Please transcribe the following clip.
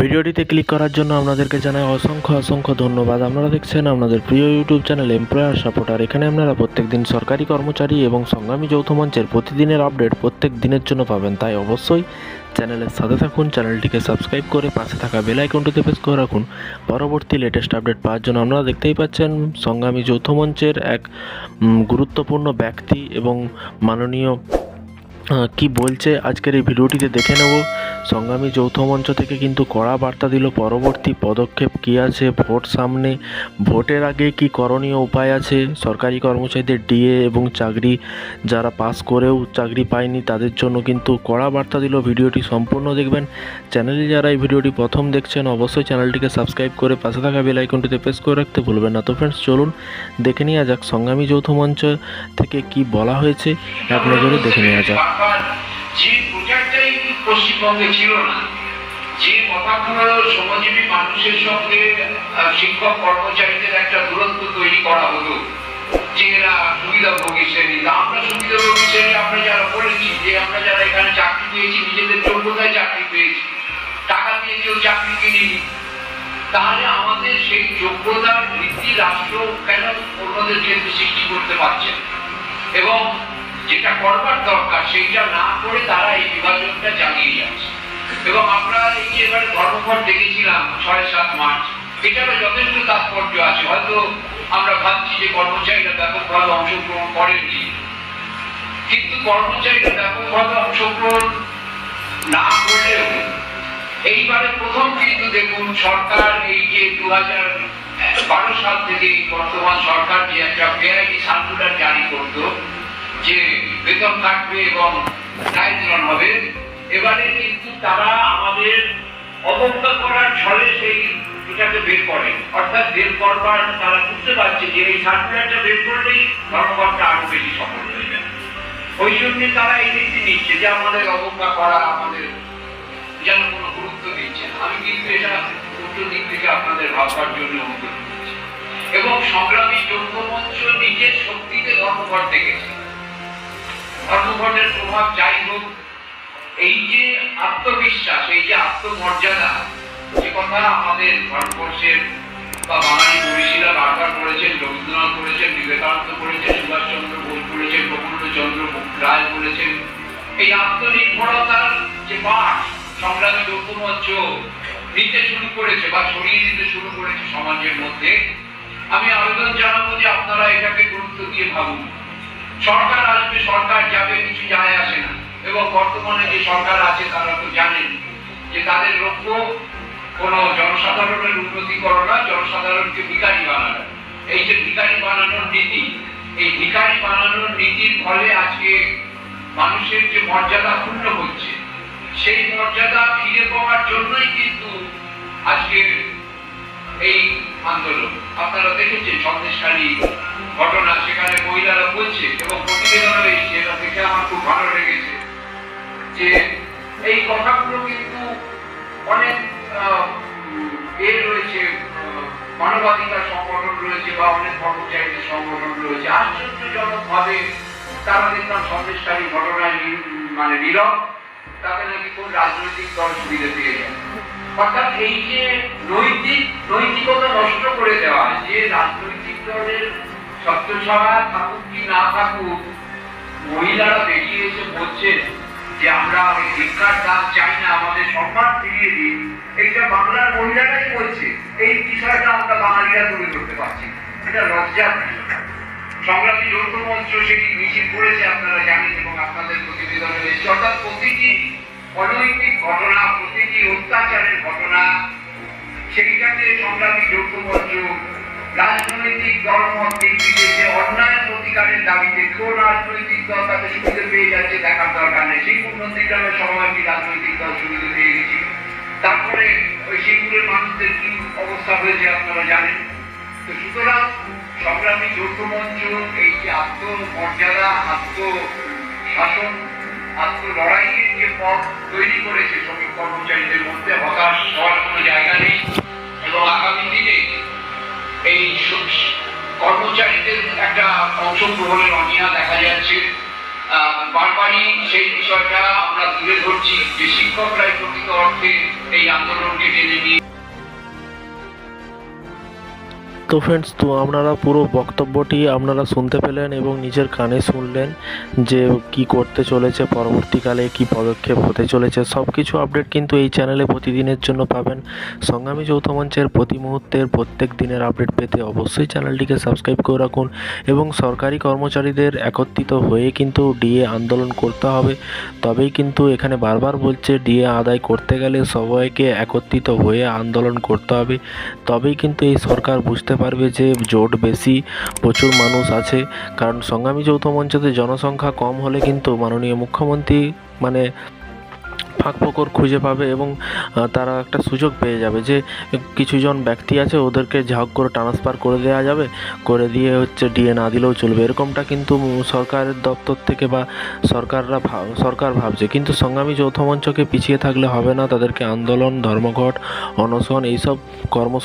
ভিডিওটিতে ক্লিক করার জন্য আপনাদেরকে জানাই অসংখ্য অসংখ্য ধন্যবাদ। আপনারা দেখছেন আপনাদের প্রিয় ইউটিউব চ্যানেল এমপ্লয়ার সাপোর্টার। এখানে আপনারা প্রত্যেকদিন সরকারি কর্মচারী এবং সংগ্রামী যৌথ মঞ্চের প্রতিদিনের আপডেট প্রত্যেক দিনের জন্য পাবেন। তাই অবশ্যই চ্যানেলের সাথে থাকুন, চ্যানেলটিকে সাবস্ক্রাইব করে পাশে থাকা বেল আইকনটিতে প্রেস করে রাখুন। পরবর্তী লেটেস্ট আপডেট পাওয়ার জন্য আপনারা দেখতেই পাচ্ছেন সংগ্রামী যৌথ মঞ্চের এক গুরুত্বপূর্ণ ব্যক্তি এবং মাননীয় কি বলছে আজকের এই ভিডিওটিতে দেখে নেব। সংগ্রামী যৌথ মঞ্চ থেকে কিন্তু কড়া বার্তা দিল পরবর্তী পদক্ষেপ কী আছে, ভোট সামনে, ভোটের আগে কি করণীয় উপায় আছে? সরকারি কর্মচারীদের ডিএ এবং চাকরি যারা পাস করেও চাকরি পায়নি তাদের জন্য কিন্তু কড়া বার্তা দিল ভিডিওটি সম্পূর্ণ দেখবেন। চ্যানেলে যারা এই ভিডিওটি প্রথম দেখছেন অবশ্যই চ্যানেলটিকে সাবস্ক্রাইব করে পাশে থাকা বেল আইকনটিতে প্রেস করে রাখতে ভুলবেন না। তো ফ্রেন্ডস চলুন দেখে নেওয়া যাক সংগ্রামী যৌথ মঞ্চ থেকে কি বলা হয়েছে। এক নজরে দেখে নেওয়া যাক। পশ্চিমবঙ্গে ছিল না যে কথাগুলো শ্রমজীবী মানুষের সঙ্গে শিক্ষক কর্মচারীদের একটা দূরত্ব তৈরি করা হতো যে এরা সুবিধাভোগী শ্রেণি আমরা সুবিধাভোগী শ্রেণি আমরা যারা বলেছি যে আমরা যারা এখানে চাকরি পেয়েছি, নিজেদের যোগ্যতায় চাকরি পেয়েছি, টাকা দিয়ে কেউ চাকরি কিনিনি, তাহলে আমাদের সেই যোগ্যতার ভিত্তি রাষ্ট্র কেন অন্যদের ক্ষেত্রে সৃষ্টি করতে পারছে? এবং যেটা করবার দরকার, সেইটা না করে তারা এই বিভাজনটা চালিয়ে যাচ্ছে। এবং আমরা এই যে এবারে ধর্মঘট দেখেছিলাম, ছয় সাত মার্চ, এটারও যথেষ্ট তাৎপর্য আছে। হয়তো আমরা ভাবছি যে কর্মচারীরা ব্যাপকভাবে অংশগ্রহণ করেননি। কিন্তু কর্মচারীরা ব্যাপকভাবে অংশগ্রহণ না করলেও, এইবারে প্রথম কিন্তু দেখুন, সরকার এই যে দু হাজার বারো সাল থেকে বর্তমান সরকার যে একটা ভেরাইটি সার্কুলার জারি করতো যে বেতন কাটবে এবং দায় হবে, এবারে কিন্তু তারা আমাদের অবজ্ঞা করার ছলে সেই এটাকে বের করে। অর্থাৎ বের করবার তারা বুঝতে পারছে যে এই সার্কুলারটা বের করলেই ধর্মঘটটা আরও বেশি সফল হয়ে যাবে। ওই জন্য তারা এই নীতি নিচ্ছে যে আমাদের অবজ্ঞা করা আমাদের যেন কোনো গুরুত্ব দিচ্ছে। আমি কিন্তু এটা উল্টো দিক থেকে আপনাদের ভাববার জন্য অনুরোধ করছি। এবং সংগ্রামী যৌথ মঞ্চ নিজের শক্তিতে ধর্মঘট দেখেছে। ধর্মঘটের প্রভাব যাই হোক, এই যে আত্মবিশ্বাস, এই যে আত্মমর্যাদা, যে কথা আমাদের ভারতবর্ষের বা বাঙালি মনীষীরা বারবার করেছেন রবীন্দ্রনাথ করেছেন বিবেকানন্দ করেছেন সুভাষচন্দ্র বোস করেছেন প্রফুল্লচন্দ্র রায় বলেছেন, এই আত্মনির্ভরতার যে পাঠ, সংগ্রামী যৌথ মঞ্চ নিতে শুরু করেছে বা ছড়িয়ে দিতে শুরু করেছে সমাজের মধ্যে, আমি আবেদন জানাব যে আপনারা এটাকে গুরুত্ব দিয়ে ভাবুন। সরকার আসবে, সরকার যাবে, কিছু যায় আসে না। এবং বর্তমানে যে সরকার আছে, তারা তো জানেন যে তাদের লক্ষ্য কোন জনসাধারণের উন্নতি করো জনসাধারণকে ভিখারি বানানো। এই যে ভিখারি বানানোর নীতি, এই ভিখারি বানানোর নীতির ফলে আজকে মানুষের যে মর্যাদা ক্ষুণ্ণ হচ্ছে, সেই মর্যাদা ফিরে পাওয়ার জন্যই কিন্তু আজকে এই আন্দোলন। আপনারা দেখেছেন সন্দেশখালী ঘটনা সেখানে মহিলারা বলছে এবং প্রতিবেদনও এসছে এটা দেখে আমার খুব ভালো লেগেছে যে এই কথাগুলো কিন্তু অনেক এ রয়েছে মানবাধিকার সংগঠন রয়েছে বা অনেক কর্মচারীদের সংগঠন রয়েছে। আশ্চর্যজনক ভাবে তারা দেখলাম সন্দেশকারী ঘটনায় মানে নীরব তাতে নাকি কোন রাজনৈতিক দল সুবিধা পেয়ে যায়। অর্থাৎ এই যে নৈতিক সত্যছাড়া থাকুক কি না থাকুক, মহিলারা বেরিয়ে এসে বলছে যে আমরা ভিক্ষার দাম চাই না, আমাদের সম্মান ফিরিয়ে দিন। এইটা বাংলার মহিলারাই বলছে। এই বিষয়টা আমরা বাঙালিরা তুলে ধরতে পারছি এটা লজ্জার সংগ্রামী যৌথ মঞ্চ সেটি মিছিল করেছে, আপনারা জানেন, এবং আপনাদের প্রতিবেদনে রয়েছে। অর্থাৎ প্রতিটি অনৈতিক ঘটনা, প্রতিটি অত্যাচারের ঘটনা সেইটাকে সংগ্রামী যৌথ মঞ্চ, রাজনৈতিক দলমত প্রতিকারের দাবিতে কোন রাজনৈতিক দল তাদের সুবিধা পেয়ে যাচ্ছে দেখার দরকার নেই। সেই উন্নতিগ্রামের সময় একটি রাজনৈতিক দল সুবিধা পেয়ে গেছিল তারপরে ওই সেগুলোর মানুষদের কি অবস্থা হয়েছে আপনারা জানেন? তো সুতরাং সংগ্রামী যৌথ মঞ্চ, এই যে আত্মমর্যাদা, আত্ম শাসন, আত্ম লড়াইয়ের যে পথ তৈরি করেছে শ্রমিক কর্মচারীদের মধ্যে, হতাশ হওয়ার কোনো জায়গা নেই। এবং আগামী দিনে এই কর্মচারীদের একটা অংশগ্রহণের অনিয়া দেখা যাচ্ছে। বারবারই সেই বিষয়টা আমরা তুলে ধরছি যে শিক্ষকরাই প্রকৃত অর্থে এই আন্দোলনকে টেনে নিয়ে তো ফ্রেন্ডস তো আপনারা পুরো বক্তব্যটি আপনারা শুনতে পেলেন এবং নিজের কানে শুনলেন যে কি করতে চলেছে, পরবর্তীকালে কি পদক্ষেপ হতে চলেছে। সব কিছু আপডেট কিন্তু এই চ্যানেলে প্রতিদিনের জন্য পাবেন। সংগ্রামী যৌথ মঞ্চের প্রতি মুহূর্তের প্রত্যেক দিনের আপডেট পেতে অবশ্যই চ্যানেলটিকে সাবস্ক্রাইব করে রাখুন এবং সরকারি কর্মচারীদের একত্রিত হয়ে কিন্তু ডিএ আন্দোলন করতে হবে। তবেই কিন্তু এখানে বারবার বলছে ডিএ আদায় করতে গেলে সবাইকে একত্রিত হয়ে আন্দোলন করতে হবে। তবেই কিন্তু এই সরকার বুঝতে পারবে যে জোট বেশি, প্রচুর মানুষ আছে। কারণ সংগ্রামী যৌথ মঞ্চতে জনসংখ্যা কম হলে কিন্তু মাননীয় মুখ্যমন্ত্রী মানে ফাঁক ফোকর খুঁজে পাবে এবং তারা একটা সুযোগ পেয়ে যাবে যে কিছুজন ব্যক্তি আছে ওদেরকে ঝাঁক করে ট্রান্সফার করে দেওয়া যাবে, করে দিয়ে হচ্ছে ডিএ না দিলেও চলবে। এরকমটা কিন্তু সরকারের দপ্তর থেকে বা সরকাররা সরকার ভাবছে। কিন্তু সংগ্রামী যৌথ মঞ্চকে পিছিয়ে থাকলে হবে না। তাদেরকে আন্দোলন, ধর্মঘট, অনশন এইসব কর্ম